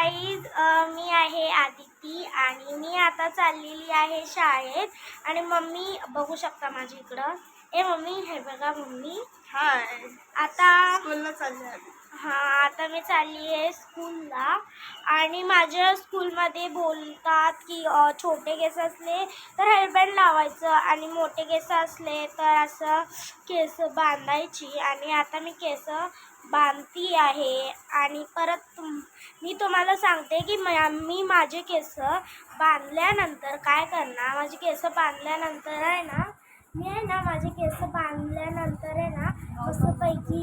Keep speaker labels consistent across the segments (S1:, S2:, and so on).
S1: Guys मी आहे आदिती आणि मी आता चाललेली आहे शाळेत. आणि मम्मी बघू शकता माझ्या इकडं. ए मम्मी हे बघा मम्मी.
S2: हाय.
S1: आता
S2: स्कूलला चालले
S1: हा आता मी चालली आहे स्कूलला. आणि माझ्या स्कूलमध्ये बोलतात की छोटे केस असले तर हेअरबँड लावायचं आणि मोठे केस असले तर असं केस बांधायची. आणि आता मी केस बांधती आहे. आणि परत तुम मी तुम्हाला सांगते की म- मी माझे केस बांधल्यानंतर काय करणार? माझे केस बांधल्यानंतर आहे ना मी आहे ना माझे केस बांधल्यानंतर आहे ना मस्तपैकी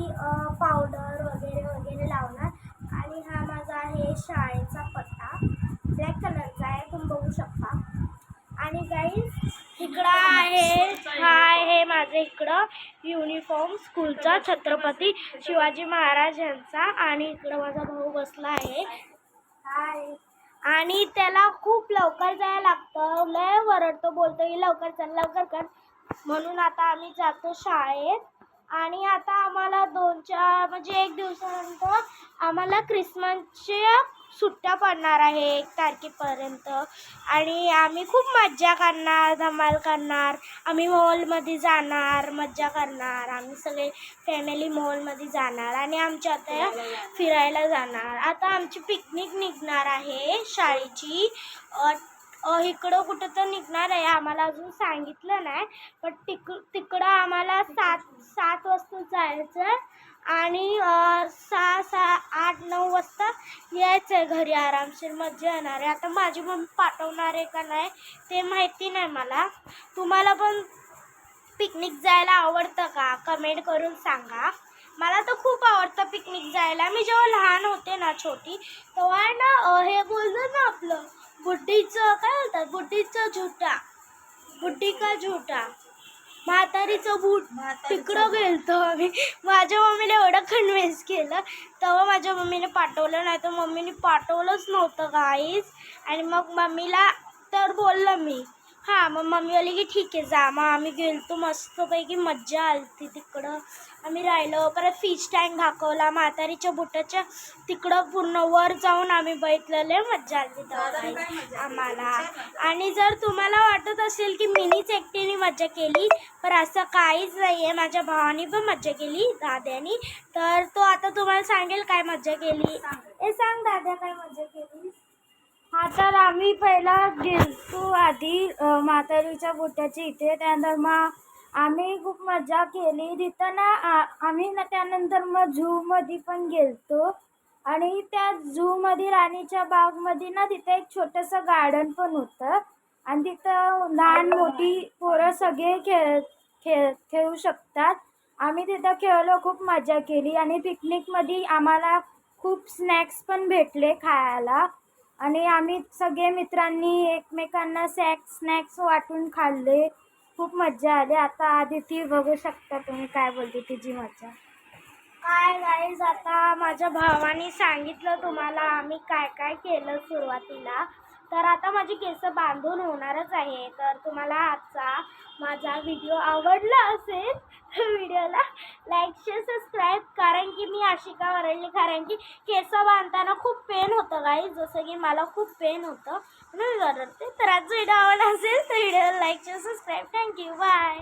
S1: पावडर वगैरे वगैरे लावणार. आणि हा माझा आहे शाळेचा पत्ता. ब्लॅक कलरचा आहे तुम्ही बघू शकता. आणि काही इकडं आहे इकडं युनिफॉर्म स्कूलचा छत्रपती शिवाजी महाराज यांचा आणि इकडं माझा भाऊ बसला आहे. आणि त्याला खूप लवकर जायला लागतं. लय वरडतो बोलतो की लवकर चल लवकर कर. म्हणून आता आम्ही जातो शाळेत. आणि आता आम्हाला दोन चार म्हणजे एक दिवसानंतर आम्हाला क्रिसमसच्या सुट्ट्या पडणार आहे एक तारखेपर्यंत. आणि आम्ही खूप मज्जा करणार धमाल करणार. आम्ही मॉलमध्ये जाणार मज्जा करणार. आम्ही सगळे फॅमिली मॉलमध्ये जाणार आणि आमच्या आता फिरायला जाणार. आता आमची पिकनिक निघणार आहे शाळेची. इकडं कुठं तर निघणार आहे. आम्हाला अजून सांगितलं नाही पण तिक तिकडं आम्हाला सात सात वाजता जायचं आणि सात नऊ वाजता यायचं आहे घरी आरामशीर मजा येणार आहे. आता माझी मम्मी पाठवणार आहे का नाही ते माहिती नाही मला. तुम्हाला पण पिकनिक जायला आवडतं का? कमेंट करून सांगा. मला तर खूप आवडतं पिकनिक जायला. मी जेव्हा लहान होते ना छोटी तेव्हा ना हे बोललं ना आपलं बुड्डीचं काय बोलतात? बुड्डीचं झुटा. बुड्डी का झुटा? म्हातारीचं बूट. तिकडं गेलतो आम्ही. माझ्या मम्मीने एवढं कन्व्हिन्स केलं. तेव्हा माझ्या मम्मीने पाठवलं नाही तर मम्मीने पाठवलंच नव्हतं काहीच आणि मग मम्मीला तर बोललं मी. हां मग मम्मी बोलली की ठीक आहे जा. मग आम्ही गेलतो मस्तपैकी मज्जा आली तिकडं. आम्ही राहिलो परत फिश टँक दाखवला म्हातारीच्या बुटाच्या. तिकडं पूर्ण वर जाऊन आम्ही बैठलेले मज्जा आली तेव्हा आम्हाला. आणि जर तुम्हाला वाटत असेल की मीनीच एकटीने मज्जा केली पण असं काहीच नाही आहे माझ्या भावाने पण मज्जा केली दाद्यानी. तर तो आता तुम्हाला सांगेल काय मज्जा केली. ए सांग दाद्या काय मज्जा केली. हा तर आम्ही पहिला गेलतो आधी म्हातारीच्या बुट्याच्या इथे. त्यानंतर मग आम्ही खूप मजा केली. तिथं ना आ- आम्ही ना त्यानंतर मग झूमध्ये पण गेलतो. आणि त्या झूमध्ये राणीच्या बागमध्ये ना तिथं एक छोटंसं गार्डन पण होतं. आणि तिथं लहान मोठी पोरं सगळे खेळ खेळ खेळू शकतात. आम्ही तिथं खेळलो खूप मजा केली. आणि पिकनिकमध्ये आम्हाला खूप स्नॅक्स पण भेटले खायला. आणि आम्ही सगळे मित्रांनी एकमेकांना सॅक्स स्नॅक्स वाटून खाल्ले. खूप मजा आली. आता आधी ती बघू शकता तुम्ही काय बोलते तिची मजा काय गाईज आता माझ्या भावाने सांगितलं तुम्हाला आम्ही काय काय केलं सुरुवातीला. तर आता माझी केस बांधून होणारच आहे. तर तुम्हाला आजचा माझा व्हिडिओ आवडला असेल मी आशिका वरळली कारण की केस बांधताना खूप पेन होतं गाई जसं की मला खूप पेन होतं. म्हणून मी वरडते तर आजचा व्हिडिओ आवडला असेल तर व्हिडिओला like share subscribe thank you bye